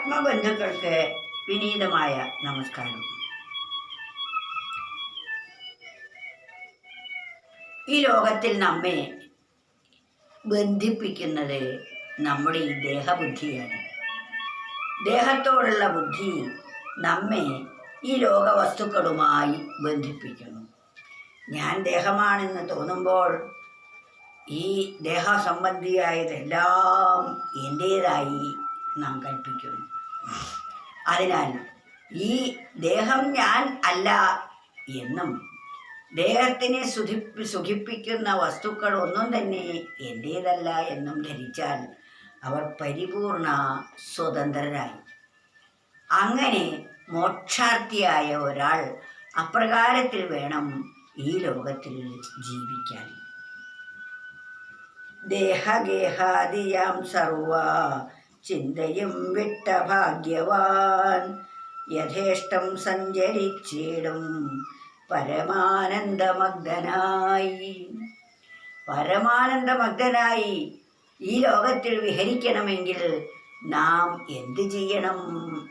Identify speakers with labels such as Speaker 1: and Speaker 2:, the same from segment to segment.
Speaker 1: ആത്മബന്ധുക്കൾക്ക് വിനീതമായ നമസ്കാരം. ഈ ലോകത്തിൽ നമ്മെ ബന്ധിപ്പിക്കുന്നത് നമ്മുടെ ഈ ദേഹബുദ്ധിയാണ്. ദേഹത്തോടുള്ള ബുദ്ധി നമ്മെ ഈ ലോകവസ്തുക്കളുമായി ബന്ധിപ്പിക്കുന്നു. ഞാൻ ദേഹമാണെന്ന് തോന്നുമ്പോൾ ഈ ദേഹസംബന്ധിയായതെല്ലാം എന്റേതായി നാം കൽപ്പിക്കുന്നു. അതിനാൽ ഈ ദേഹം ഞാൻ അല്ല എന്നും ദേഹത്തിനെ സുഖി സുഖിപ്പിക്കുന്ന വസ്തുക്കൾ ഒന്നും തന്നെ എന്റേതല്ല എന്നും ധരിച്ചാൽ അവർ പരിപൂർണ സ്വതന്ത്രരായി. അങ്ങനെ മോക്ഷാർത്ഥിയായ ഒരാൾ അപ്രകാരത്തിൽ വേണം ഈ ലോകത്തിൽ ജീവിക്കാൻ. ദേഹഗേഹാദിയാം സർവ ചിന്തയും വിട്ട ഭാഗ്യവാൻ. യഥേഷ്ടം സഞ്ചരിച്ചിടും പരമാനന്ദമഗ്ധനായി പരമാനന്ദമഗ്ധനായി ഈ ലോകത്തിൽ വിഹരിക്കണമെങ്കിൽ നാം എന്ത് ചെയ്യണം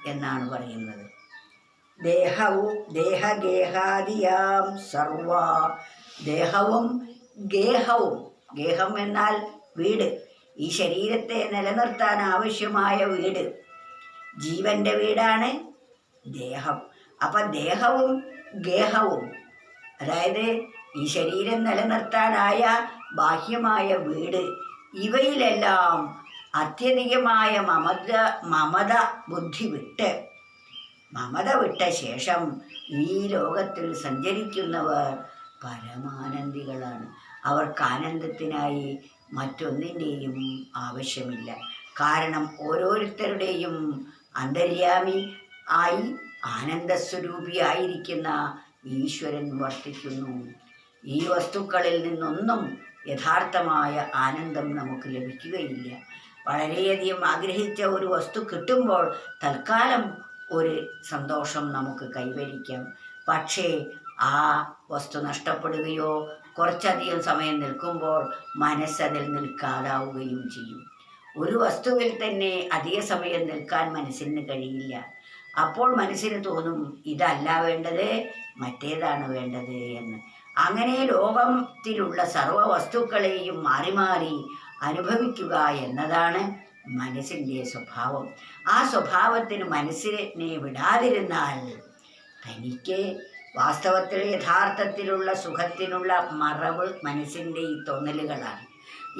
Speaker 1: എന്നാണ് പറയുന്നത്. ദേഹവും ദേഹഗേഹാദിയാം സർവ. ദേഹവും ഗേഹവും. ഗേഹം എന്നാൽ വീട്. ഈ ശരീരത്തെ നിലനിർത്താൻ ആവശ്യമായ വീട് ജീവന്റെ വീടാണ് ദേഹം. അപ്പം ദേഹവും ഗേഹവും അതായത് ഈ ശരീരം നിലനിർത്താനായ ബാഹ്യമായ വീട് ഇവയിലെല്ലാം അത്യധികമായ മമത മമത ബുദ്ധി വിട്ട് മമത വിട്ട ശേഷം ഈ ലോകത്തിൽ സഞ്ചരിക്കുന്നവർ പരമാനന്ദികളാണ്. അവർക്ക് ആനന്ദത്തിനായി മറ്റൊന്നിന്റെയും ആവശ്യമില്ല. കാരണം ഓരോരുത്തരുടെയും അന്തര്യാമി ആയി ആനന്ദസ്വരൂപിയായിരിക്കുന്ന ഈശ്വരൻ വർത്തിക്കുന്നു. ഈ വസ്തുക്കളിൽ നിന്നൊന്നും യഥാർത്ഥമായ ആനന്ദം നമുക്ക് ലഭിക്കുകയില്ല. വളരെയധികം ആഗ്രഹിച്ച ഒരു വസ്തു കിട്ടുമ്പോൾ തൽക്കാലം ഒരു സന്തോഷം നമുക്ക് കൈവരിക്കാം. പക്ഷേ ആ വസ്തു നഷ്ടപ്പെടുകയോ കുറച്ചധികം സമയം നിൽക്കുമ്പോൾ മനസ്സതിൽ നിൽക്കാതാവുകയും ചെയ്യും. ഒരു വസ്തുവിൽ തന്നെ അധിക സമയം നിൽക്കാൻ മനസ്സിന് കഴിയില്ല. അപ്പോൾ മനസ്സിന് തോന്നും ഇതല്ല വേണ്ടത് മറ്റേതാണ് വേണ്ടത് എന്ന്. അങ്ങനെ ലോകത്തിലുള്ള സർവ വസ്തുക്കളെയും മാറി മാറി അനുഭവിക്കുക എന്നതാണ് മനസ്സിന്റെ സ്വഭാവം. ആ സ്വഭാവത്തിന് മനസ്സിനെ വിടാതിരുന്നാൽ തനിക്ക് വാസ്തവത്തിൽ യഥാർത്ഥത്തിലുള്ള സുഖത്തിനുള്ള മറവ് മനസ്സിന്റെ ഈ തോന്നലുകളാണ്.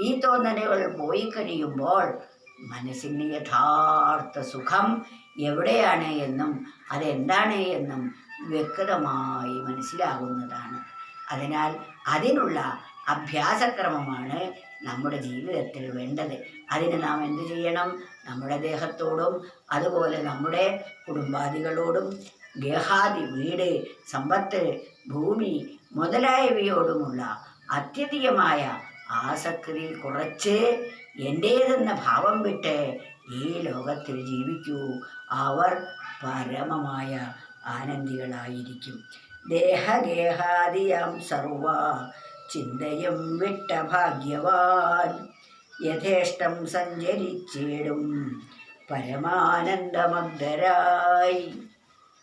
Speaker 1: ഈ തോന്നലുകൾ പോയി കഴിയുമ്പോൾ മനസ്സിന് യഥാർത്ഥ സുഖം എവിടെയാണ് എന്നും അതെന്താണ് എന്നും വ്യക്തമായി മനസ്സിലാകുന്നതാണ്. അതിനാൽ അതിനുള്ള അഭ്യാസക്രമമാണ് നമ്മുടെ ജീവിതത്തിൽ വേണ്ടത്. അതിന് നാം എന്തു ചെയ്യണം? നമ്മുടെ ദേഹത്തോടും അതുപോലെ നമ്മുടെ കുടുംബാദികളോടും ഗേഹാദി വീട് സമ്പത്ത് ഭൂമി മുതലായവയോടുമുള്ള അത്യധികമായ ആസക്തി കുറച്ച് എന്റേതെന്ന ഭാവം വിട്ട് ഈ ലോകത്തിൽ ജീവിക്കൂ. അവർ പരമമായ ആനന്ദികളായിരിക്കും. ദേഹഗേഹാദിയം സർവ ചിന്തയും വിട്ട ഭാഗ്യവാൻ. യഥേഷ്ടം സഞ്ചരിച്ചിടും പരമാനന്ദമഗ്ധരായി.